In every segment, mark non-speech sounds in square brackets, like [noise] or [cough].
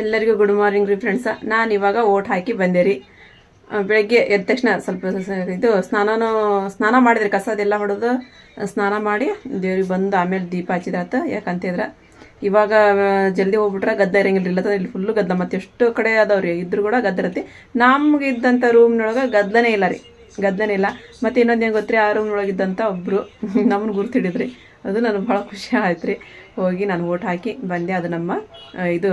ಎಲ್ಲರಿಗೂ good morning ರೀ friends ನಾನು ಇವಾಗ ಓಟ್ ಹಾಕಿ ಬಂದೆ ರೀ. ಬೆಳಗ್ಗೆ ಎದ್ದ ತಕ್ಷಣ ಸ್ವಲ್ಪ ಇದು ಸ್ನಾನ ಸ್ನಾನ ಮಾಡಿದ್ರಿ ಕಸ ಅದೆಲ್ಲ ಹೊಡೆದು ಸ್ನಾನ ಮಾಡಿ ದೇವ್ರಿಗೆ ಬಂದು ಆಮೇಲೆ ದೀಪ ಹಚ್ಚಿದಾತ ಯಾಕಂತಿದ್ರೆ ಇವಾಗ ಜಲ್ದಿ ಹೋಗ್ಬಿಟ್ರೆ ಗದ್ದ ಇರಂಗಿಲ್ಲ ಇಲ್ಲ ಇಲ್ಲಿ ಫುಲ್ಲು ಗದ್ದ ಮತ್ತೆ ಎಷ್ಟು ಕಡೆ ಅದಾವ್ರಿ ಇದ್ರು ಕೂಡ ಗದ್ದ ಇರತ್ತೆ. ನಮ್ಗೆ ಇದ್ದಂಥ ರೂಮ್ನೊಳಗೆ ಗದ್ದನೇ ಇಲ್ಲ ರೀ, ಗದ್ದನೇ ಇಲ್ಲ. ಮತ್ತು ಇನ್ನೊಂದು ಏನು ಗೊತ್ತ್ರಿ, ಆ ರೂಮ್ನೊಳಗಿದ್ದಂಥ ಒಬ್ಬರು [laughs] ನಮ್ಮನ್ನು ಗುರ್ತಿಡಿದ್ರಿ ಅದು ನನಗೆ ಭಾಳ ಖುಷಿ ಆಯ್ತು ರೀ. ಹೋಗಿ ನಾನು ಓಟ್ ಹಾಕಿ ಬಂದೆ. ಅದು ನಮ್ಮ ಇದು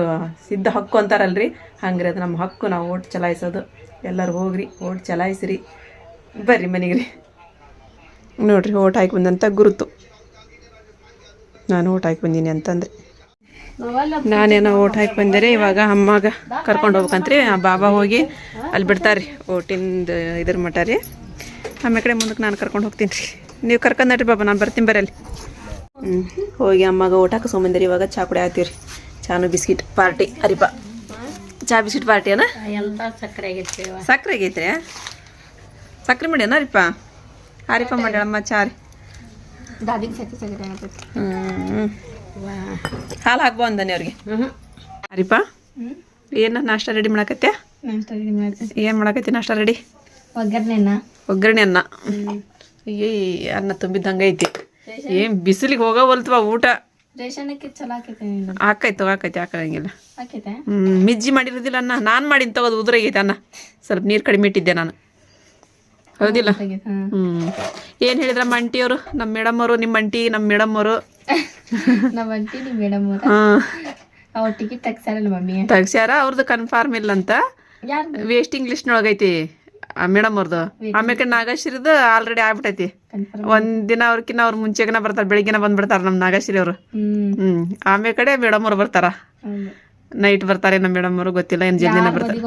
ಸಿದ್ಧ ಹಕ್ಕು ಅಂತಾರಲ್ರಿ? ಹಂಗ್ರಿ, ಅದು ನಮ್ಮ ಹಕ್ಕು. ನಾವು ಓಟ್ ಚಲಾಯಿಸೋದು. ಎಲ್ಲರೂ ಹೋಗ್ರಿ, ಓಟ್ ಚಲಾಯಿಸ್ರಿ. ಬರ್ರಿ ಮನೆಗೆ ರೀ ನೋಡ್ರಿ, ಓಟ್ ಹಾಕಿ ಬಂದಂತ ಗುರುತು. ನಾನು ಓಟ್ ಹಾಕಿ ಬಂದೀನಿ ಅಂತಂದ್ರೆ. ನಾನೇನೋ ಓಟ್ ಹಾಕಿ ಬಂದೆ ಇವಾಗ ಅಮ್ಮಾಗ ಕರ್ಕೊಂಡು ಹೋಗ್ಬೇಕಂತ್ರಿ. ಬಾಬಾ ಹೋಗಿ ಅಲ್ಲಿ ಬಿಡ್ತಾರೆ ರೀ ಓಟಿಂದ ಇದ್ರ ಮಟ್ಟ ರೀ. ಆಮೇಕಡೆ ಕಡೆ ಮುಂದಕ್ಕೆ ನಾನು ಕರ್ಕೊಂಡು ಹೋಗ್ತೀನಿ ರೀ. ನೀವು ಕರ್ಕೊಂಡು ಬಾಬಾ, ನಾನು ಬರ್ತೀನಿ ಬರಲ್ಲಿ ಹ್ಞೂ ಹೋಗಿ ಅಮ್ಮಗೆ ಊಟಕ್ಕೆ ಸೋಮಂದಿರಿ ಇವಾಗ ಚಾ ಕುಡಿ ಹಾಕ್ತೀವಿ ರೀ ಚಾನು ಬಿಸ್ಕಿಟ್ ಪಾರ್ಟಿ. ಅರಿಪ. ಚಾ ಬಿಸ್ಕಿಟ್ ಪಾರ್ಟಿ ಅನ ಎಲ್ಲ ಸಕ್ಕರೆ ಸಕ್ರೆ ಆಗೈತ್ರಿ ಸಕ್ಕರೆ ಮಾಡ್ಯಾನ ಅರಿಪ? ಹರಿಪ ಮಾಡ್ಯಾಳಮ್ಮ ಚಾ ರೀ. ಸಕ್ಕರೆ ಹ್ಞೂ ಹಾಲು ಹಾಕ್ಬೋ ಅಂದಾನೆ ಅವ್ರಿಗೆ. ಅರಿಪ ಏನು ನಾಷ್ಟ ರೆಡಿ ಮಾಡಕತ್ತೆ. ಏನು ಮಾಡಕತ್ತಿ ನಾಷ್ಟ ರೆಡಿ ಒಗ್ಗರಣೆನ? ಒಗ್ಗರಣೆ ಅನ್ನ ಅಯ್ಯ ಅನ್ನ ತುಂಬಿದ್ದಂಗೆ ಐತಿ ಏನು ಬಿಸಿಲಿಗೆ ಹೋಗವಲ್ತವ ಊಟ? ಆಕೈತ ಚಲೋ ಆಕೈತೆ ಹಾಕೈತು ಹಾಕೈತಿ ಹಾಕಂಗಿಲ್ಲ ಹ್ಞೂ ಮಿಜ್ಜಿ ಮಾಡಿರೋದಿಲ್ಲ ಅನ್ನ ನಾನು ಮಾಡಿನ ತಗೋದು ಉದುರಾಗೈತೆ ಅನ್ನ ಸ್ವಲ್ಪ ನೀರ್ ಕಡಿಮೆ ಇಟ್ಟಿದ್ದೆ ನಾನು. ಹೌದಿಲ್ಲ? ಹ್ಮ್. ಏನ್ ಹೇಳಿದ್ರ ಏನು ಹೇಳಿದ್ರಮ್ಮ ಆಂಟಿಯವರು ನಮ್ಮ ಮೇಡಮ್ ಅವರು ನಿಮ್ಮ ಅಂಟಿ ನಮ್ಮ ಮೇಡಮ್ ಅವರು? [laughs] ನಮ್ಮ ಅಂಟಿ ನಿಮ್ಮ ಮೇಡಮ್ ಅವರು. ಟಿಕೆಟ್ ತೆಗ್ಸಾರಲ್ಲ ಮಮ್ಮಿ. ತೆಗ್ಸ್ಯಾರ? ಅವ್ರದ್ದು ಕನ್ಫರ್ಮ್ ಇಲ್ಲ ಅಂತ ವೇಸ್ಟಿಂಗ್ ಲಿಸ್ಟ್ ಲಿಸ್ಟ್ನೊಳಗೈತಿ ಮೇಡಮ್ ಅವ್ರದ್ದು ಆಮೇಲೆ ನಾಗಶ್ರೀದು ಆಲ್ರೆಡಿ ಆಗ್ಬಿಟ್ಟೈತಿ ಒಂದಿನ ಒಂದ್ ದಿನ ಅವ್ರಕಿನ್ನ ಅವ್ರ ಮುಂಚೆಗಿನ ಬರ್ತಾರ ಬೆಳಿಗ್ಗೆನ ಬಂದ್ಬಿಡ್ತಾರ ನಮ್ ನಾಗಶ್ರೀ ಅವರು. ಹ್ಮ್. ಆಮೇಲೆ ಕಡೆ ಮೇಡಮ್ ಅವ್ರು ಬರ್ತಾರ. ನೈಟ್ ಬರ್ತಾರೆ ನಮ್ಮ ಮೇಡಮ್ ಅವ್ರು ಗೊತ್ತಿಲ್ಲ ಏನ್ ಜಲ್ದಿನ ಬರ್ತಾರೆ.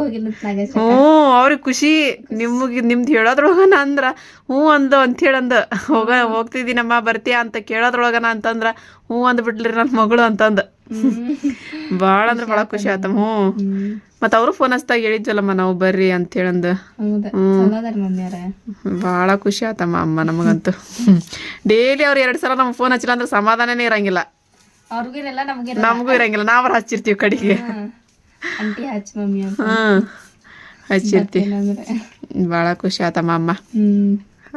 ಹ್ಞೂ ಅವ್ರಿಗೆ ಖುಷಿ. ನಿಮಗೆ ನಿಮ್ದು ಹೇಳೋದ್ರೊಳಗನ ಅಂದ್ರ ಹ್ಞೂ ಅಂದ ಅಂತ ಹೇಳಂದ ಹೋಗ ಹೋಗ್ತಿದ್ದೀನಮ್ಮ ಬರ್ತೀಯಾ ಅಂತ ಕೇಳೋದ್ರೊಳಗನ ಅಂತಂದ್ರ ಹ್ಞೂ ಅಂದ್ಬಿಟ್ಲಿ ನನ್ನ ಮಗಳು ಅಂತಂದ. ಭಾಳ ಅಂದ್ರೆ ಭಾಳ ಖುಷಿ ಆತ ಹ್ಞೂ. ಮತ್ತು ಅವರು ಫೋನ್ ಹಚ್ಚಿದಾಗ ಹೇಳಿದ್ವಲ್ಲಮ್ಮ ನಾವು ಬರ್ರಿ ಅಂತ ಹೇಳಂದ ಭಾಳ ಖುಷಿ ಆತಮ್ಮ ಅಮ್ಮ ನಮಗಂತೂ. ಡೈಲಿ ಅವ್ರು ಎರಡು ಸಲ ನಮ್ಗೆ ಫೋನ್ ಹಚ್ಚಿಲ್ಲ ಅಂದ್ರೆ ಸಮಾಧಾನನೇ ಇರಂಗಿಲ್ಲ. ನಮಗೆ ಇರಂಗಿಲ್ಲ ನಾವ್ರ ಹಚ್ಚಿರ್ತೀವಿ ಕಡೆಗೆ. ಹ್ಮ್ ಹಚ್ಚಿರ್ತೀವಿ ಭಾಳ ಖುಷಿ ಆತಮ್ಮ ಅಮ್ಮ.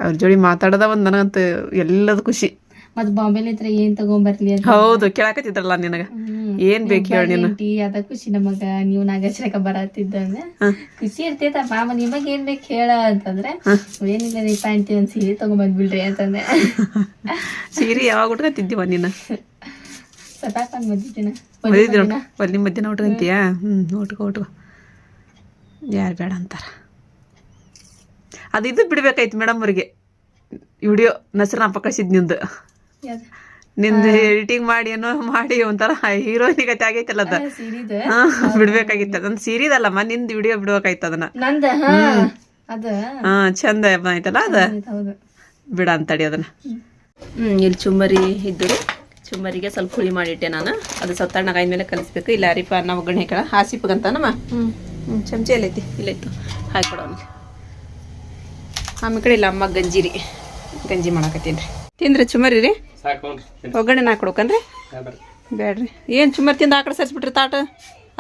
ಅವ್ರ ಜೋಡಿ ಮಾತಾಡೋದ ಒಂದು ನನಗಂತೂ ಎಲ್ಲದ ಖುಷಿ. ಮತ್ ಬಾಂಬೆಲಿ ಹತ್ರ ಏನ್ ತಗೊಂಬರ್ಲಿ ಅಂತ ಹೌದು ಕೇಳಾಕತ್ತಿದ್ರಲ್ಲ ನಿನಗ. ಏನ್ ಬೇಕು ಹೇಳಿ ನೀನು? ಟೀ ಅದ ಖುಷಿ ನಮಗ ನೀವು ನಾಗೇಶ್ವರಕ ಬರತ್ತಿದ್ದ ಖುಷಿ ಇರ್ತೈತ ಮಾಮ ನಿಮಗ್ ಏನ್ ಬೇಕು ಹೇಳ ಅಂತಂದ್ರೆ ಏನಿಲ್ಲ ರೀ ಪ್ಯಾಂಟಿ ಒಂದ್ ಸೀರೆ ತಗೊಂಬಂದ್ಬಿಡ್ರಿ ಅಂತಂದೆ. ಸೀರೆ ಯಾವಾಗ ಉಟ್ಕೊತಿದ್ದೀವ ನೀನು? ಸತಾಕೊಂಡ್ ಬಂದಿದ್ದೀನ ಒಲ್ಲಿ ಮಧ್ಯಾಹ್ನ ಉಟ್ಕೊಂತೀಯಾ? ಹ್ಮ್ ಉಟ್ಕೋ ಉಟ್ಕೋ. ಯಾರು ಬೇಡ ಅಂತಾರ. ಅದು ಇದು ಬಿಡ್ಬೇಕಾಯ್ತು ಮೇಡಮ್ ಅವ್ರಿಗೆ. ವಿಡಿಯೋ ನಾ ಕಳಿಸಿದ್ ನಿಂದು? ನಿಂದು ಎಡಿಟಿಂಗ್ ಮಾಡಿ ಏನೋ ಮಾಡಿ ಒಂಥರ ಹೀರೋಯಿನ್ ಗತಿ ಆಗೈತಲ್ಲ ಅದ. ಬಿಡ್ಬೇಕಾಗಿತ್ತ. ಅದನ್ನ ಸೀರಿದಲ್ಲಮ್ಮ ನಿಂದು ವಿಡಿಯೋ ಬಿಡ್ಬೇಕಾಯ್ತು ಅದನ್ನ. ನಂದ? ಹಾ ಅದ. ಚಂದ ಆಯ್ತಲ್ಲ ಅದ. ಬಿಡ ಅಂತಡಿ ಅದನ್ನ. ಹ್ಮ್. ಇಲ್ಲಿ ಚುಮ್ಮರಿ ಇದ್ದರು. ಚುಮ್ಮರಿಗೆ ಸ್ವಲ್ಪ ಹುಳಿ ಮಾಡಿಟ್ಟೆ ನಾನು. ಅದು ಸತ್ತಣ್ಣಗೆ ಆದ್ಮೇಲೆ ಕಲಿಸ್ಬೇಕು. ಇಲ್ಲ ಅರಿಪ ಅನ್ನ ಒಗ್ಗರಣೆ ಹಾಕಳ ಹಾಸಿಪ್ಪಗಂತಾನಮ್ಮ? ಹ್ಮ್. ಹ್ಞೂ ಚಮಚ ಎಲ್ಲೈತಿ ಇಲ್ಲೈತು ಹಾಕೊಡೋನು ಆಮೇಲೆ ಕಡೆ ಇಲ್ಲ ಅಮ್ಮ ಗಂಜಿ ರೀ. ಗಂಜಿ ಮಾಡಾಕತ್ತೀನಿ ರೀ. ತಿಂದ್ರಿ ಚುಮರಿ ರೀ? ಒಗ್ಗರಣೆ ಹಾಕೊಡ್ಕನ್ರಿ ಬೇಡ್ರಿ ಏನು ಚುಮರಿ ತಿಂದು ಆಕಡೆ ಕಡೆ ಸರಿಸ್ಬಿಟ್ರಿ ತಾಟ?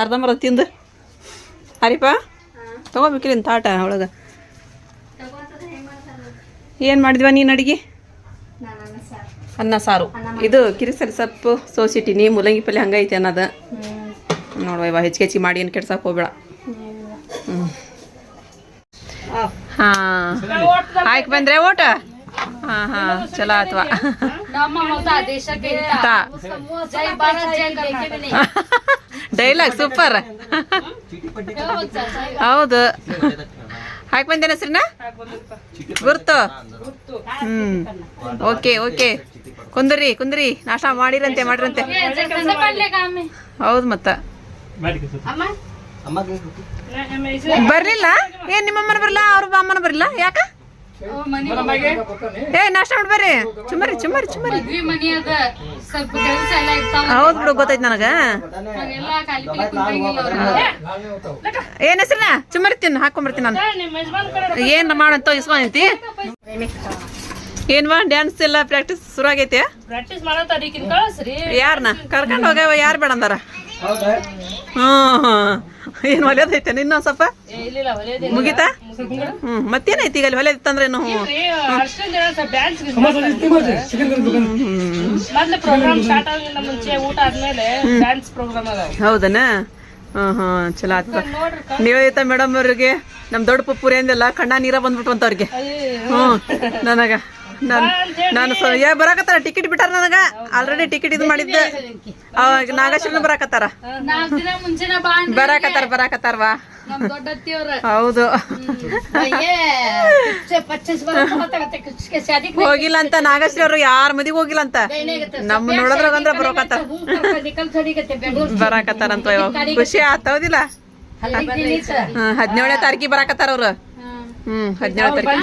ಅರ್ಧಂಬರ್ಧ ತಿಂದು? ಹರಿಪ ತೊಗೋಬೇಕಿಲ್ಲ ತಗೋಬೇಕ್ರಿ ತಾಟ ಒಳಗೆ. ಏನು ಮಾಡಿದ್ವ ನೀನು ಅಡುಗೆ? ಅನ್ನ ಸಾರು. ಇದು ಕಿರಿಸರಿ ಸೊಪ್ಪು ಸೋಸಿಟ್ಟಿನಿ ಮೂಲಂಗಿ ಪಲ್ಯ ಹಂಗೈತೆ ಅನ್ನೋದು. ನೋಡುವ ಇವ ಹೆಚ್ಚು ಹೆಚ್ಚಿಗೆ ಮಾಡಿ ಏನು ಕೆಡ್ಸಕ್ಕೆ ಹೋಗ್ಬೇಡ. ಹ್ಞೂ ಹಾಂ. ಆಯ್ಕೆ ಬಂದ್ರೆ ಓಟ. ಹಾಂ ಹಾಂ ಚಲೋ ಆತ್ವಾ. ಡೈಲಾಗ್ ಸೂಪರ್ ಹೌದು. ಹಾಕಿ ಬಂದೇನ ಹೆಸ್ರನ್ನ ಗುರ್ತು. ಹ್ಮ್. Okay okay. ಕುಂದ್ರಿ ಕುಂದ್ರಿ. ನಾಷ್ಟ ಮಾಡಿರಂತೆ ಮಾಡಿರಂತೆ. ಹೌದು ಮತ್ತ. ಬರ್ಲಿಲ್ಲ? ಏನ್ ನಿಮ್ಮಮ್ಮನ ಬರ್ಲಾ ಅವ್ರ ಅಮ್ಮನ ಬರ್ಲಾ ಯಾಕ? ಏ ನಾಷ್ಟ ಮಾಡಿ ಬರ್ರಿ. ಚುಮ್ಮರಿ ಚುಮ್ಮರಿ ಚುಮ್ಮರಿ. ಮನಿ ಅದ. ಸ್ವಲ್ಪ ಕೆಲಸ ಎಲ್ಲ ಇರ್ತಾವ. ಹೌದ್ ಬಿಡು ಗೊತ್ತೈತಿ ನನಗ. ಏನ್ ಹೆಸ್ರನ್ನ ಚುಮ್ಮರಿ ತಿನ್ನು ಹಾಕೊಂಬರ್ತೀನಿ ನಾನು. ಏನ್ ಮಾಡಂತ ಇಸ್ಕೊಂಡೈತಿ? ಏನ್ವಾ ಡ್ಯಾನ್ಸ್ ಎಲ್ಲ ಪ್ರಾಕ್ಟೀಸ್ ಶುರು ಆಗೈತೆ? ಯಾರನ್ನ ಕರ್ಕೊಂಡು ಹೋಗ್ಯಾವ ಯಾರು ಬೇಡ ಅಂದಾರ? ಹ್ಞೂ ಏನು ಹೊಲಿಯೋದೈತೆ ಇನ್ನೊಂದ್ ಸ್ವಲ್ಪ? ಮುಗಿತಾ? ಹ್ಮ್ ಮತ್ತೇನೈತಿ ಈಗ ಅಲ್ಲಿ ಏನು? ಪ್ರೋಗ್ರಾಮ್ ಅದಾವ. ಹೌದನ? ಹ್ಞೂ ಹ್ಞೂ ಚಲೋ ಆಯ್ತು ನೀವೈತ ಮೇಡಮ್ ಅವ್ರಿಗೆ ನಮ್ಮ ದೊಡ್ಡ ಪುಪ್ಪುರಿ ಅಂದಿಲ್ಲ ಕಣ್ಣ ನೀರ ಬಂದ್ಬಿಟ್ವಂತ ಅಂತ ಅವ್ರಿಗೆ ಹ್ಮ್ ನನಗ. ನಾನು ನಾನು ಏ ಬರಾಕತ್ತಾರ ಟಿಕೆಟ್ ಬಿಟ್ಟಾರ ನನಗ ಆಲ್ರೆಡಿ ಟಿಕೆಟ್ ಇದು ಮಾಡಿದ್ದೆ ಅವಾಗ ನಾಗೇಶ್ವರನ ಬರಾಕತ್ತಾರ ಬರಾಕತ್ತಾರ ಬರಾಕತ್ತಾರ ವಾ ನಮ್ ಹೌದು ಹೋಗಿಲ್ಲ ಅಂತ ನಾಗಶ್ರೀ ಅವರು ಯಾರ ಮದಿಗೆ ಹೋಗಿಲ್ಲ ಅಂತ ನಮ್ಮ ನೋಡೋದ್ರಾಗ ಅಂದ್ರೆ ಬರೋಕತ್ತಾರ ಬರಾಕತ್ತಾರಂತ ಖುಷಿ ಆತ ಹೌದಿಲ್ಲ ಹದಿನೇಳನೇ ತಾರೀಕಿಗೆ ಬರಾಕತ್ತಾರ ಅವ್ರು ಹ್ಮ್ ಹದಿನೇಳು ತಾರೀಕು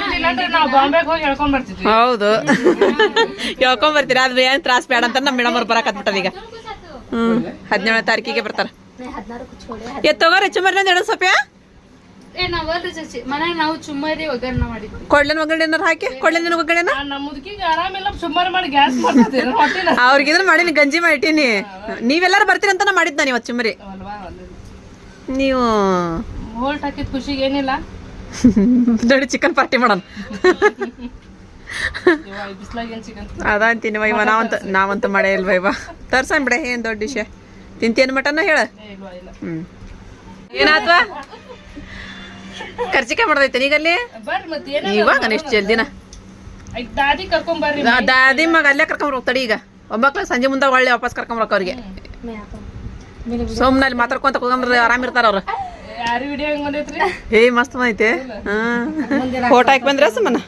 ನಾವು ಹೌದು. [laughs] ಹೇಳ್ಕೊಂಡ್ ಬರ್ತೀರಾ? ಅದು ಏನ್ ತ್ರಾಸ್ ಬೇಡ ಅಂತ ನಮ್ಮ ಮೇಡಮ್ ಅವ್ರು ಬರಾಕತ್ಬಿಟ್ಟದ ಈಗ. ಹ್ಮ್ ಹದಿನೇಳನೇ ತಾರೀಕಿಗೆ ಬರ್ತಾರ. ಎತ್ ತಗೋರಿ ಚುಮ್ಮರಿ ಮನ್ಯಾಗ ನಾವು ಚುಮ್ಮರಿ ಒಗ್ಗರಣೆ ಮಾಡಿದ್ವಿ. ಕೊಡ್ಲಿನ ಒಗ್ಗರಣೆ ಏನಾರ ಹಾಕಿ ಕೊಡ್ಲಿನ ಒಗ್ಗರಣೆ ಆ, ನಮ್ಮ ಮುದುಕಿಗೆ ಆರಾಮಿಲ್ಲ ಸುಮಾರು ಮಾಡಿ ಗ್ಯಾಸ್ ಮಾಡ್ತದೆ [laughs] ಹೊಟ್ಟಿನ ಅವ್ರಿಗೆ ಇದ್ರ ಮಾಡೀನಿ ಗಂಜಿ ಮಾಡಿಟ್ಟೀನಿ ನೀವೆಲ್ಲಾರು ಬರ್ತೀರಿ ಅಂತ ನಾ ಮಾಡಿದ್ ನಾನು ಇವತ್ತು ಚುಮ್ಮರಿ. ನೀವು ಖುಷಿಗೆ ಏನಿಲ್ಲ. ನೋಡಿ ಚಿಕನ್ ಪಾರ್ಟಿ ಮಾಡೋಣ. ಅದ ಅಂತೀನಿ ವೈವ ನಾವಂತ ನಾವಂತ ಮಾಡೇ ಇಲ್ವ ವೈವ ತರ್ಸನ್ ಬಿಡ ಏನ್ ದೊಡ್ಡ ವಿಷಯ? ತಿಂತೀನಿ ಮಟನ ಹೇಳ. ಇಲ್ಲ ಹ್ಮ್. ಏನಾತ್ವಾ? ಖರ್ಚಿಕೆ ಮಾಡ್ದೈತೆ ಈಗಲ್ಲಿ? ಇವಾಗ ಎಷ್ಟು ಜಲ್ದಿನ ದಾದಿ ಮಗ ಅಲ್ಲೇ ಕರ್ಕೊಂಡ್ ಹೋಗ್ತಡಿ ಈಗ. ಒಂಬತ್ತು ಸಂಜೆ ಮುಂದೆ ಒಳ್ಳೆ ವಾಪಸ್ ಕರ್ಕೊಂಡ್ ಅವ್ರಿಗೆ. ಸೋಮ್ನಲ್ಲಿ ಮಾತಾಡ್ಕೊಂತ ಹೋಗಂದ್ರೆ ಆರಾಮ್ ಇರ್ತಾರ ಅವ್ರು. ಏ ಮಸ್ತ್ ಐತೆ ಫೋಟೋ ಹಾಕಿ ಬಂದ್ರ ಸುಮ್ಮನ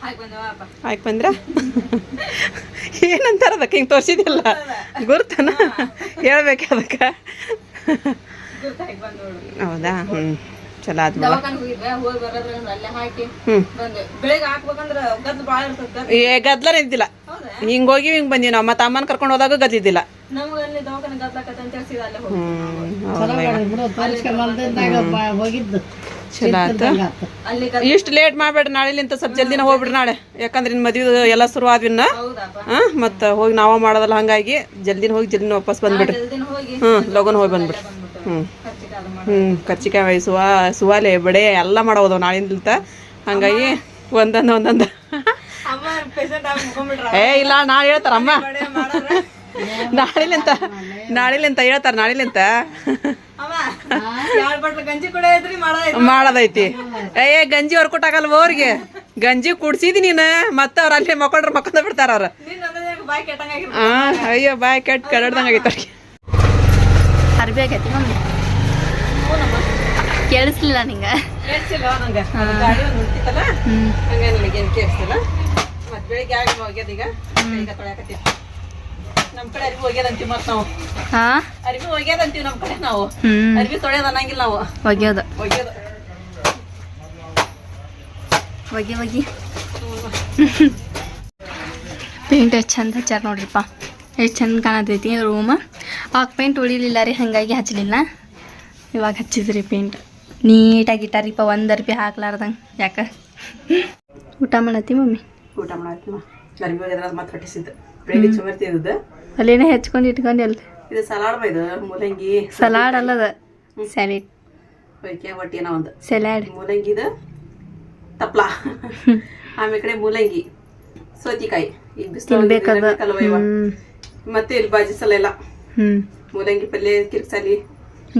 ಹಾಕಿ ಬಂದ್ರ? ಏನಂತಾರ ಅದಕ್ಕೆ? ಹಿಂಗೆ ತೋರಿಸಿದಿಲ್ಲ ಗುರ್ತನ? ಹೇಳ್ಬೇಕು ಅದಕ್ಕೆ? ಹೌದಾ? ಹ್ಞೂ ಚಲೋ ಆದ್ ಏ ಗದ್ಲ ನಿಂತಿಲ್ಲ ಹಿಂಗ್ ಹೋಗಿ ಹಿಂಗ್ ಬಂದಿವಿ ನಾವು. ಮತ್ತೆ ಅಮ್ಮನ ಕರ್ಕೊಂಡು ಹೋದಾಗ ಗದ್ಲಿದ್ದಿಲ್ಲ ಹೋಗಿದ್ದು ಚಲೋ ಆತ. ಇಷ್ಟು ಲೇಟ್ ಮಾಡ್ಬೇಡ್ರಿ ನಾಳೆಲಿಂತ ಸ್ವಲ್ಪ ಜಲ್ದಿನ ಹೋಗ್ಬಿಡ್ರಿ ನಾಳೆ. ಯಾಕಂದ್ರೆ ನಿನ್ನ ಮದ್ವೆ ಎಲ್ಲ ಶುರು ಆದ್ವಿನ್ನ ಹಾ ಮತ್ತು ಹೋಗಿ ನಾವ ಮಾಡೋದಲ್ಲ ಹಂಗಾಗಿ ಜಲ್ದಿನ ಹೋಗಿ ಜಲ್ದಿನ ವಾಪಸ್ ಬಂದ್ಬಿಡ್ರಿ. ಹ್ಮ್ ಲಗನ್ ಹೋಗಿ ಬಂದ್ಬಿಡ್ರಿ. ಹ್ಮ್. ಹ್ಮ್ ಕರ್ಚಿಕಾಯಿ ಸುವಾ ಸುವಾಲೆ ಬಡೆ ಎಲ್ಲ ಮಾಡೋದು ನಾಳಿಂದ ಹಂಗಾಗಿ ಒಂದೊಂದು ಒಂದೊಂದು. ಏ ಇಲ್ಲ ನಾಳೆ ಹೇಳ್ತಾರ ಅಮ್ಮ. ನಾಳಿಲಿಂತ ನಾಳೆಲಿಂತ ಹೇಳ್ತಾರ ನಾಳೆಲಿಂತ? ಮಾಡದೈತಿ. ಏ ಗಂಜಿ ಹೊರ್ಕೊಟ್ಟಾಗಲ್ವ ಅವ್ರಿಗೆ? ಗಂಜಿ ಕುಡ್ಸಿದಿ ನೀನು ಮತ್ತೆ ಅವ್ರ ಅಲ್ಲಿ ಮಕ್ಕೊಂಡ್ರ ಮಕ್ಕೊಂಡ ಬಿಡ್ತಾರ ಅವ್ರ. ಆ, ಅಯ್ಯೋ ಬಾಯ್ ಕೆಟ್ಟ ಕರಡ್ದಂಗ ಆಗೈತೆ ಅವ್ರಿಗೆ. ಅರ್ಬಿ ಆಗೈತಿ ಮಮ್ಮಿ. ಕೇಳಿಸ್ಲಿಲ್ಲ ನಿಂಗ. ನಮ್ ಕಡೆ ಅರ್ಬಿ ಒಗ್ಯದಂತೀವಿ ಮತ್ ನಾವು. ಹಾ? ಅರ್ಬಿ ಒಗ್ಯದಂತೀವಿ ನಮ್ ಕಡೆ ನಾವು. ಹ್ಮ್. ಅರ್ಬಿ ತೊಳೆಯೋದ್ ಅನ್ನಂಗಿಲ್ಲ ನಾವು. ಒಗ್ಯೋದು. ಒಗ್ಯೋದು. ಒಗಿ ಒಗಿ. ಪೇಂಟ್ ಎಷ್ಟು ಚಂದ ಹಚ್ಚಾರ ನೋಡ್ರಿಪ್ಪ. ಎಷ್ಟು ಚಂದ ಕಾಣತೈತಿ ರೂಮ್ ಆಗ ಪೇಂಟ್ ಉಳಿಲಿಲ್ಲ ರೀ ಹಾಗಾಗಿ ಹಚ್ಚಲಿಲ್ಲ ಇವಾಗ ಹಚ್ಚಿದ್ರಿ ಪೇಂಟ್ ನೀಟಾಗಿ ಇಟ್ಟಾರಿಪ್ಪ ಒಂದು ಅರ್ಬಿ ಹಾಕ್ಲಾರ್ದಂಗೆ. ಯಾಕ? ಊಟ ಮಾಡತ್ತಿ ಮಮ್ಮಿ? ಊಟ ಒಗ್ಯದ್ರ ಮತ್ತೆ ಹೊಟ್ಟಿಸಿದ್ದು. ಬೆಳಿಗ್ಗೆ ಚುಮರ್ತಿ ಇದ್ದದ್ದು. ಅಲ್ಲೇನೇ ಹೆಚ್ಕೊಂಡು ಇಟ್ಕೊಂಡು ಇದು ಸಲಾಡ್ ಬೈದು ಮೂಲಂಗಿ. ಸಲಾಡ್ ಅಲ್ಲದ. ಸ್ಯಾಲೆಡ್ ಹೊಯ್ಕೆ ಹೊಟ್ಟಿನ ಒಂದು. ಸಲಾಡ್. ಮೂಲಂಗಿದ ತಪ್ಲ. ಆಮೇಲೆ ಕಡೆ ಮೂಲಂಗಿ ಸೌತಿಕಾಯಿ. ಈಗ ಬಿಸಿಲು ಮತ್ತೆ ಇಲ್ಲಿ ಬಾಜಿ ಸಲ ಎಲ್ಲ ಮೂಲಂಗಿ ಪಲ್ಯ ಕಿರ್ಕ್ಸಲಿ.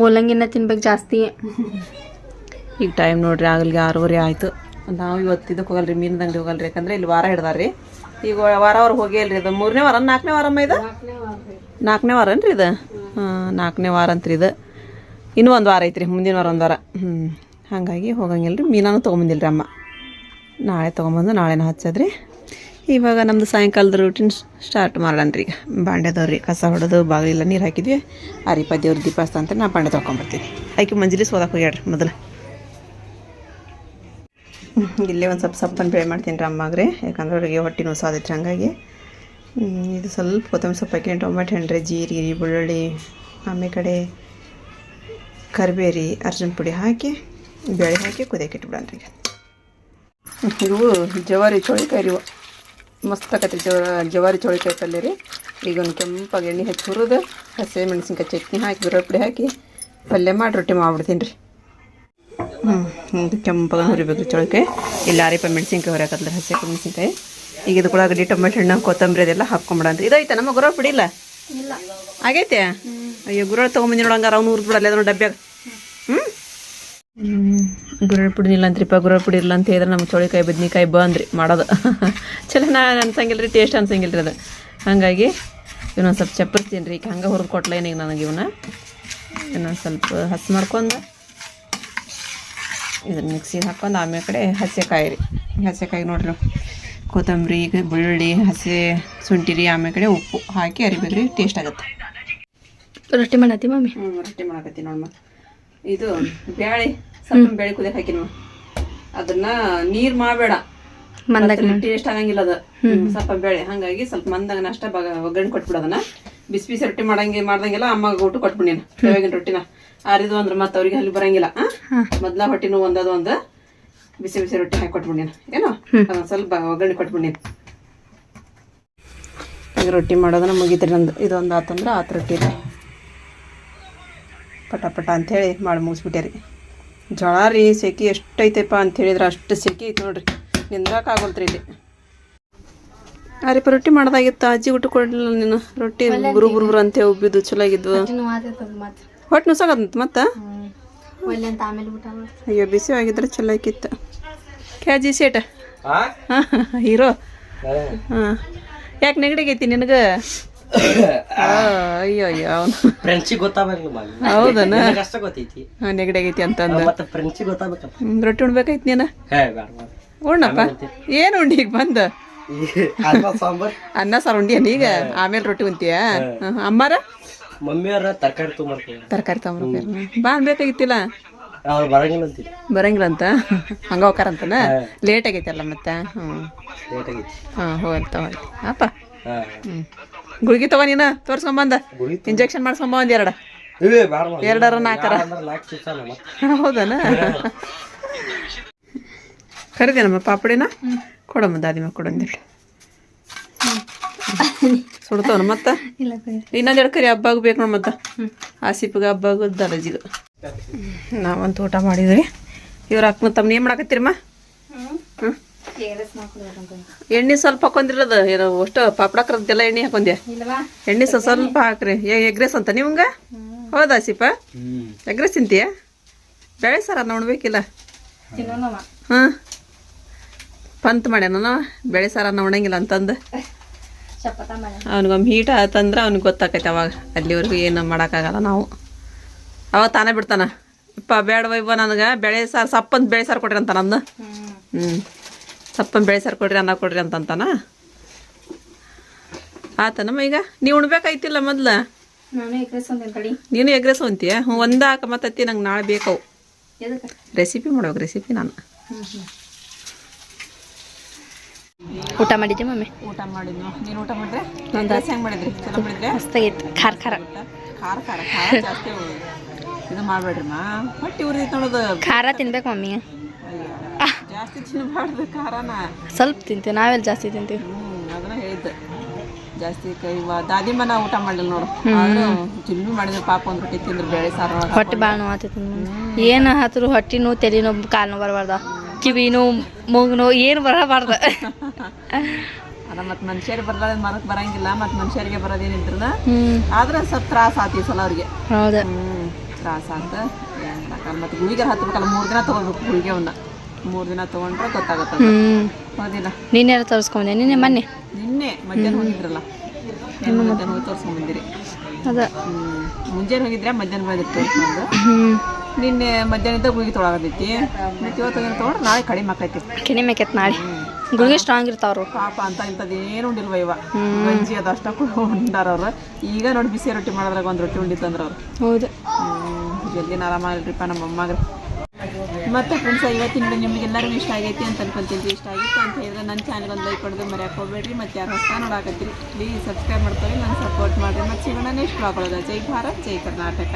ಮೂಲಂಗಿನ ತಿನ್ಬೇಕು ಜಾಸ್ತಿ. ಈಗ ಟೈಮ್ ನೋಡ್ರಿ ಆಗಲ್ಗೆ ಆರೂವರೆ ಆಯ್ತು. ನಾವು ಇವತ್ತು ಇದಕ್ಕೆ ಹೋಗಲ್ರಿ ಮೀನದಂಗಡಿ ಅಂಗಡಿ ಹೋಗಲ್ರಿ. ಯಾಕಂದ್ರೆ ಇಲ್ಲಿ ವಾರ ಹಿಡ್ದಾರ್ರಿ. ಈಗ ವಾರ ಅವ್ರು ಹೋಗಿಲ್ರಿ ಇದು? ಮೂರನೇ ವಾರ ನಾಲ್ಕನೇ ವಾರಮ್ಮ ಇದು? ನಾಲ್ಕನೇ ವಾರ ಅನ್ರಿ ಇದು? ಹಾಂ ನಾಲ್ಕನೇ ವಾರ ಅಂತ್ರಿ ಇದು. ಇನ್ನೂ ಒಂದು ವಾರ ಐತ್ರಿ ಮುಂದಿನ ವಾರ ಒಂದು ವಾರ. ಹ್ಞೂ ಹಾಗಾಗಿ ಹೋಗಂಗಿಲ್ಲ ರೀ ಮೀನಾನು ತೊಗೊಂಬಂದಿಲ್ಲ ರೀ ಅಮ್ಮ. ನಾಳೆ ತೊಗೊಂಬಂದು ನಾಳೆನ ಹಚ್ಚದ್ರಿ. ಇವಾಗ ನಮ್ಮದು ಸಾಯಂಕಾಲದ ರೂಟೀನ್ ಸ್ಟಾರ್ಟ್ ಮಾಡೋಣ ರೀ ಈಗ. ಬಾಂಡೆದವ್ರಿ ಕಸ ಹೊಡೆದು ಬಾಗಿಲೆಲ್ಲ ನೀರು ಹಾಕಿದ್ವಿ. ಅರಿಪ ದೇವ್ರ ದೀಪ ಅಂತ ನಾ ಬಾಂಡೆ ತೊಗೊಂಬರ್ತೀನಿ ಆಯ್ಕೆ ಮಂಜಲಿ ಸೋದಕ್ಕೆ ಹೋಗ್ಯಾಡ್ರಿ ಮೊದಲು. [laughs] ಇಲ್ಲೇ ಒಂದು ಸ್ವಲ್ಪ ಸಪ್ಪನ್ನು ಬೇಳೆ ಮಾಡ್ತೀನಿ ರೀ ಅಮ್ಮಾಗ್ರಿ. ಯಾಕಂದ್ರೆ ಅವ್ರಿಗೆ ಹೊಟ್ಟೆ ನೋವು ಹಾಗಾಗಿ. ಹಂಗಾಗಿ ಇದು ಸ್ವಲ್ಪ ಕೊತ್ತಂಬರಿ ಸೊಪ್ಪು ಹಾಕಿ ಟೊಮೆಟೊ ಹಣ್ಣು ಜೀರಿಗೆ ಬೆಳ್ಳುಳ್ಳಿ ಆಮೇಲೆ ಕಡೆ, ಕರಿಬೇರಿ, ಅರ್ಜುನ್ ಪುಡಿ ಹಾಕಿ, ಬೇಳೆ ಹಾಕಿ ಕುದಿಯಕ್ಕೆ ಇಟ್ಬಿಡೋಣ [laughs] ಇವು ಜವಾರಿ ಚೋಳಿಕಾಯಿ ರೀ ಮಸ್ತ್ ಆಕತಿ ಜವ, ಜವಾರಿ ಚೋಳಿಕಾಯಿ ಪಲ್ಯ ರೀ. ಈಗ ಒಂದು ಕೆಂಪಾಗಿ ಎಣ್ಣೆ ಹಚ್ಚಿ ಹುರಿದು ಹಸಿ ಮೆಣಸಿನ್ಕಾಯಿ ಚಟ್ನಿ ಹಾಕಿ ಬಿರಪುಡಿ ಹಾಕಿ ಪಲ್ಯ ಮಾಡಿ ರೊಟ್ಟಿ ಮಾಡ್ಬಿಡ್ತೀನಿ ರೀ. ಹ್ಞೂ ಕೆಂಪಾಗ ಹುರಿಬೇಕು ಚೊಳಕೆ ಇಲ್ಲಿ ಆರಿಪ ಮೆಣಸಿನ್ಕಾಯಿ ಹೊರಕತ್ಲ ಹಸಿ ಮೆಣಸಿನ್ಕಾಯಿ. ಈಗ ಇದು ಉಳ್ಳಾಗಡ್ಡಿ ಟೊಮೆಟೊ ಹಣ್ಣು ಕೊತ್ತಂಬರಿ ಅದೆಲ್ಲ ಹಾಕ್ಕೊಂಬಿಡಂತ ಇದೈತೆ ನಮ್ಮ ಗುರು ಬಿಡಿಲ್ಲ ಇಲ್ಲ? ಇಲ್ಲ. ಆಗೈತೆ? ಅಯ್ಯೋ ಗುರ ತೊಗೊಂಬಂದಿ ನೋಡಂಗಾರ ಅವ್ನು ಹುರಿದು ಬಿಡಲ್ಲ ಅದನ್ನು ಡಬ್ಬ್ಯಾಗ ಹ್ಞೂ ಗುರಳ್ ಪುಡಿ ಇಲ್ಲ ಅಂತ್ರಿಪ್ಪ ಗುರಳ್ ಪುಡಿ ಇಲ್ಲ ಅಂತ ಹೇಳಿದ್ರೆ ನಮ್ಮ ಚೌಳಿಕಾಯಿ ಬದ್ನಿಕಾಯಿ ಬಂದ್ರಿ ಮಾಡೋದು. [laughs] ಚಲೋ ನಾ ಅನ್ಸಂಗಿಲ್ಲ ರೀ ಟೇಸ್ಟ್ ಅನ್ಸಂಗಿಲ್ಲ ರೀ ಅದು. ಹಾಗಾಗಿ ಇವನೊಂದು ಸ್ವಲ್ಪ ಚಪ್ಪರ್ತೀನಿ ರೀ. ಈಗ ಹಂಗೆ ಹುರಿದು ಕೊಟ್ಲ ಏನೀಗ ನನಗೆ ಇವನ್ನ. ಇನ್ನೊಂದು ಸ್ವಲ್ಪ ಹಸಿ ಮಾಡ್ಕೊಂಡು ಇದನ್ನ ಮಿಕ್ಸಿಗೆ ಹಾಕೊಂಡು ಆಮೇಲೆ ಕಡೆ ಹಸೆಕಾಯಿ ರೀ ಹಸೆಕಾಯಿ ನೋಡ್ರಿ. ಕೊತ್ತಂಬರಿ ಬೆಳ್ಳುಳ್ಳಿ ಹಸಿ ಶುಂಠಿ ರೀ ಆಮೇಲೆ ಕಡೆ ಉಪ್ಪು ಹಾಕಿ ಅರಿಬೇಕು ರೀ ಟೇಸ್ಟ್ ಆಗುತ್ತೆ. ರೊಟ್ಟಿ ಮಾಡತ್ತಿ ಮಮ್ಮಿ? ಹ್ಞೂ ರೊಟ್ಟಿ ಮಾಡಕತ್ತಿ ನೋಡಮ್ಮ ಇದು ಬ್ಯಾಳಿ ಸ್ವಲ್ಪ ಬೇಳೆ ಕುದಿಯಕ್ಕೆ ಹಾಕಿ ನೋಡಿ. ಅದನ್ನ ನೀರು ಮಾಡಬೇಡ. ಮಂದಾಗ ಟೇಸ್ಟ್ ಆಗಂಗಿಲ್ಲ ಅದು. ಸ್ವಲ್ಪ ಬೇಳೆ ಹಾಗಾಗಿ ಸ್ವಲ್ಪ ಮಂದಾಗ ಅಷ್ಟ ಒಗ್ಗರಣೆ ಕೊಟ್ಬಿಡೋದನ್ನ ಬಿಸಿ ಬಿಸಿ ರೊಟ್ಟಿ ಮಾಡಂಗೆ ಮಾಡ್ದಂಗೆಲ್ಲ ಅಮ್ಮಗ ಊಟ ಕೊಟ್ಬಿಡಿ ನೀನು. ಬೆಳಗಿನ ರೊಟ್ಟಿನ. ಆರಿದು ಅಂದ್ರೆ ಮತ್ತೆ ಅವ್ರಿಗೆ ಅಲ್ಲಿ ಬರಂಗಿಲ್ಲ. ಮೊದ್ಲ ಹೊಟ್ಟೆ ನೋವು ಒಂದದು ಒಂದು ಬಿಸಿ ಬಿಸಿ ರೊಟ್ಟಿ ಹಾಕಿ ಕೊಟ್ಬಿಡಿ ಏನೋ? ಅದನ್ನ ಸ್ವಲ್ಪ ಒಗ್ಗರಣೆ ಕೊಟ್ಬಿಡಿ ನೀನು ಈಗ ರೊಟ್ಟಿ ಮಾಡೋದನ್ನ ಮುಗಿತ್ರಿ ನಂದು. ಇದೊಂದು ಆತಂದ್ರೆ ಆತ ರೊಟ್ಟಿ ರೀ ಪಟ ಪಟ ಅಂಥೇಳಿ ಮಾಡಿ ಮುಗಿಸ್ಬಿಟ್ಟೆ ರೀ ಜೋಳ ರೀ ಸೆಕೆ ಎಷ್ಟೈತೆಪ್ಪ ಅಂತ ಹೇಳಿದ್ರೆ ಅಷ್ಟು ಸೆಕೆ ಐತೆ ನೋಡ್ರಿ. ನಿಂದ್ರಾಕ್ ಆಗೋಲ್ತ್ರಿ ಇಲ್ಲಿ. ಅರಿಪ ರೊಟ್ಟಿ ಮಾಡ್ದಾಗಿತ್ತು? ಅಜ್ಜಿ ಊಟ ಕೊಡಲಿಲ್ಲ ನೀನು. ರೊಟ್ಟಿ ಬುರು ಬುರು ಬುರು ಅಂತ ಉಬ್ಬಿದ್ದು ಚಲೋ ಆಗಿದ್ವು. ಹೊಟ್ಟೆ ನುಸಾಗದಂತ ಮತ್ತೆ? ಅಯ್ಯೋ ಬಿಸಿ ಆಗಿದ್ರೆ ಚಲೋ ಆಕಿತ್ತು ಕ್ಯಾಜಿ ಸೇಟ. ಹೀರೋ. ಹಾಂ. ಯಾಕೆ ನೆಗಡಿಗೈತಿ ನಿನಗೆ? [coughs] ಅಯ್ಯೋ ಅಯ್ಯೋ ಅವನು. ಫ್ರೆಂಡ್ಸಿಗೆ ಗೊತ್ತಾಗಲ್ಲ ಹೌದನ? ಕಷ್ಟ ಗೊತ್ತೈತಿ? ಹಾಂ ನೆಗಡಿಗೈತಿ ಅಂತಂದು. ಮತ್ತೆ ಹ್ಮ್, ರೊಟ್ಟಿ ಉಣ್ಬೇಕಾಯ್ತು ನೀನು? ಉಣ್ಣಪ್ಪ. ಏನು ಉಂಡಿ ಈಗ ಬಂದು? ಅನ್ನ ಸಾರು ಉಂಡಿಯನ್ ಈಗ? ಆಮೇಲೆ ರೊಟ್ಟಿ ಉಂತೀಯ ಅಮ್ಮಾರ? ಮಮ್ಮಿಯವ್ರ ತರಕಾರಿ ತೊಗೊಂಬರ್ತೀವಿ ತರಕಾರಿ ಬಾ ಅನ್ಬೇಕಾಗಿತ್ತಿಲ್ಲ ಅವ್ರು ಬರಂಗಿಲ್ಲ ಅಂತೀವಿ ಬರಂಗಿಲ್ಲ ಅಂತ? ಹಂಗ ಹೋಕಾರಂತನ ಲೇಟ್ ಆಗೈತಲ್ಲ ಮತ್ತೆ? ಹ್ಞೂ ಲೇಟ್ ಆಗೈತಿ. ಹಾಂ ಅಂತ ತಗೊಳ್ಳಿ ಅಪ್ಪ ಹ್ಞೂ ಗುಳಿಗೆ ತಗೋ ನೀನು? ತೋರ್ಸ್ಕೊಂಬಂದ ಇಂಜೆಕ್ಷನ್ ಮಾಡ್ಸ್ಕೊಂಬಂದ ಎರಡು. ಎರಡರ ನಾಲ್ಕರ. ಹೌದನ? ಕರಿದೇನಮ್ಮ ಪಾಪಡಿನ? ಕೊಡಮ್ಮ ದಾದಿಮ ಕೊಡಂದಿಲ್ಲ ಸುಡ್ತಾವನ ಮತ್ತ? ಇಲ್ಲ ಎರಡು ಇನ್ನೊಂದೆರಡು ಕರಿ ಹಬ್ಬ ಬೇಕು ನೋಡಿ ಆಸಿಪಿಗೆ ಹಬ್ಬ ಹಬ್ಬಾಗ ದಲಜಿಗ ನಾವಂತೂ ಊಟ ಮಾಡಿದ್ರಿ ಇವ್ರ ಅಕ್ಕನ ತಮ್ಮ ಏನು ಮಾಡಕತ್ತೀರಮ್ಮ? ಹ್ಞೂ ಎಣ್ಣೆ ಸ್ವಲ್ಪ ಹಾಕೊಂದಿರದು ಏನೋ ಅಷ್ಟು ಪಾಪಡಕ್ರದ್ದೆಲ್ಲ ಎಣ್ಣೆ ಹಾಕೊಂಡೆ ಇಲ್ಲವಾ ಎಣ್ಣೆ ಸ್ವಲ್ಪ ಸ್ವಲ್ಪ ಹಾಕ್ರಿ. ಎಗ್ರೆಸ್ ಅಂತ ನಿಮ್ಗೆ? ಹೌದಾ ಆಸಿಪ ಹ್ಮ್. ಎಗ್ರೆಸ್ ತಿಂತೀಯ? ಬೇಳೆ ಸರ ನೋಡ್ಬೇಕಿಲ್ಲ ಹಾಂ ಪಂತ್ ಮಾಡ್ಯಾನ ಬೇಳೆ ಸಾರ ನೋಡಂಗಿಲ್ಲ ಅಂತಂದು. ಅವ್ನಿಗೊಮ್ಮೆ ಹೀಟ್ ಆಯ್ತಂದ್ರೆ ಅವ್ನಿಗೆ ಗೊತ್ತಾಕೈತೆ ಅವಾಗ. ಅಲ್ಲಿವರೆಗೂ ಏನು ಮಾಡೋಕ್ಕಾಗಲ್ಲ ನಾವು. ಅವಾಗ ತಾನೇ ಬಿಡ್ತಾನ. ಇಪ್ಪ ಬೇಡ ಇವ ನನಗೆ. ಬೆಳೆ ಸಾರು ಸಪ್ಪಂತ ಬೆಳೆ ಸಾರು ಕೊಡ್ರಿ ಅಂತ ನಂದು ಹ್ಞೂ ಸಪ್ಪಂತ ಬೆಳೆ ಸಾರು ಕೊಡ್ರಿ ಅನ್ನ ಕೊಡ್ರಿ ಅಂತಂತಾನ. ಆತನಮ್ಮ ಈಗ? ನೀವು ಉಣ್ಬೇಕಾಯ್ತಿಲ್ಲ ಮೊದ್ಲು? ನಾನು ಎಗ್ರೆಸ್ ಅಂತೀಯ ಹ್ಞೂ ಒಂದಾಕ ಮತ್ತತ್ತಿ ನಂಗೆ ನಾಳೆ ಬೇಕವು ರೆಸಿಪಿ ಮಾಡ್ಬೇಕು ರೆಸಿಪಿ ನಾನು. ಊಟ ಮಾಡಿದ್ದೆ ಮಮ್ಮಿ ಊಟ ಮಾಡಿದ್ನು ನೀನು ಊಟ ಮಾಡಿದ್ರೆ? ದೋಸೆ ಹೆಂಗೆ ಮಾಡಿದ್ರಿ? ಚಲೋ ಮಾಡಿದ್ರೆ? ಮಸ್ತಾಗೈತೆ. ಖಾರ ಖಾರ. ಖಾರ ಖಾರ. ಖಾರ ಜಾಸ್ತಿ ಇದು ಮಾಡಬೇಡ್ರಿ ಮಾ. ಹೊಟ್ಟಿ ಉರಿದೈತೆ ನೋಡೋದು. ಖಾರ ತಿನ್ಬೇಕು ಮಮ್ಮಿ ಜಾಸ್ತಿ ತಿನ್ನಬಾರ್ದು ಖಾರನ. ಸ್ವಲ್ಪ ತಿಂತೀವಿ ನಾವೆಲ್ಲ ಜಾಸ್ತಿ ತಿಂತೀವಿ. ಹ್ಞೂ ಅದನ್ನ ಹೇಳಿದ್ದೆ ಜಾಸ್ತಿ ಕೈ ದಾದಿಮನ ಊಟ ಮಾಡಿಲ್ಲ ನೋಡು. ತಿನ್ನು ಮಾಡಿದ್ರೆ ಪಾಪ ಒಂದು ರೊಟ್ಟಿ ತಿಂದ್ರೆ ಬೇಳೆ ಸಾರು ಹೊಟ್ಟೆ ಭಾಳ ನೋವು ಆತೈತಿ ಏನು ಹತ್ರು ಹೊಟ್ಟೆ ನೋವು ತಲೆ ನೋವು ಕಾಲು ನೋವು ಬರಬಾರ್ದ. ಕಿವಿ ಮೂಗ್ನು ಏನು ಬರಬಾರ್ದು. ಅದ ಮತ್ತು ಮನುಷ್ಯರಿಗೆ ಬರಲ್ಲ ಮರಕ್ಕೆ ಬರಂಗಿಲ್ಲ ಮತ್ತು ಮನುಷ್ಯರಿಗೆ ಬರೋದೇನಿದ್ರು ಆದ್ರೆ ಸ್ವಲ್ಪ ತ್ರಾಸ ಆತು ಈ ಸಲ ಅವ್ರಿಗೆ. ಹೌದು. ತ್ರಾಸ ಆತ. ಮಾಡಕ್ಕಲ್ಲ ಮತ್ತು ಗುಳಿಗೆ ಹತ್ಬೇಕಲ್ಲ ಮೂರು ದಿನ ತೊಗೊಳ್ಬೇಕು ಒಂದ ಮೂರು ದಿನ ತೊಗೊಂಡ್ರೆ ಗೊತ್ತಾಗುತ್ತೆ ಹೌದಿಲ್ಲ. ನಿನ್ನೆ ತೋರಿಸ್ಕೊಂಡೆ ನಿನ್ನೆ ಮೊನ್ನೆ? ನಿನ್ನೆ ಮಧ್ಯಾಹ್ನ ಹೋಗಿದ್ರಲ್ಲ? ನಿನ್ನೆ ಮಧ್ಯಾಹ್ನ ಹೋಗಿ ತೋರಿಸ್ಕೊಂಡ್ಬಂದಿರಿ ಅದ. ಮುಂಜಾನೆ ಹೋಗಿದ್ರೆ ಮಧ್ಯಾಹ್ನ ಬಂದಿತ್ತು ತೋರ್ಸ್ಕೊಂಡು ನಿನ್ನೆ ಮಧ್ಯಾಹ್ನದ ಗುಳಿಗೆ ತೊಗೊಳಗದೈತಿ ಮತ್ತು ಇವತ್ತು ಏನು ತೊಗೊಂಡ್ರೆ ನಾಳೆ ಕಡಿಮೆ ಆಕೈತಿ. ಕಡಿಮೆ ಆಕೈತಿ ನಾಳೆ. ಗುಳಿಗೆ ಸ್ಟ್ರಾಂಗ್ ಇರ್ತಾವ್ರು ಪಾಪ ಅಂತ ಇಂಥದ್ದು ಏನು ಉಂಡಿಲ್ವ ಇವ? ಗಂಜಿ ಅದು ಅಷ್ಟ ಉಂಡಾರ ಅವ್ರು. ಈಗ ನೋಡಿ ಬಿಸಿ ರೊಟ್ಟಿ ಮಾಡಿದ್ರಾಗ ಒಂದು ರೊಟ್ಟಿ ಉಂಡಿತ್ತಂದ್ರೆ ಅವ್ರು. ಹೌದು. ಜಲ್ದಿನ ಆರಾಮಾಗಿಲ್ರಿಪ್ಪ ನಮ್ಮ ಅಮ್ಮಗ ಮತ್ತೆ ಫ್ರೆಂಡ್ಸ್ ಇವತ್ತಿನ ನಿಮ್ಗೆಲ್ಲರಿಗೂ ಇಷ್ಟ ಆಗೈತಿ ಅಂತ ಅನ್ಕೊಂತೀನಿ ಇಷ್ಟ ಆಗಿತ್ತು ಅಂತ ಹೇಳಿದ್ರೆ ನನ್ನ ಚಾನಲ್ ಒಂದು ಲೈಕ್ ಕೊಡೋದು ಮರ್ಯಾಕೆ ಹೋಗ್ಬೇಡ್ರಿ. ಮತ್ತು ಯಾರು ಹೊಸ ನೋಡಾಕತ್ತಿರಿ ಪ್ಲೀಸ್ ಸಬ್ಸ್ಕ್ರೈಬ್ ಮಾಡ್ಕೊಳ್ಳಿ ನಾನು ಸಪೋರ್ಟ್ ಮಾಡಿರಿ. ಮತ್ತು ಸಿಗೋಣ ನೆಕ್ಸ್ಟ್ ಆಗೋದ ಜೈ ಭಾರತ್ ಜೈ ಕರ್ನಾಟಕ.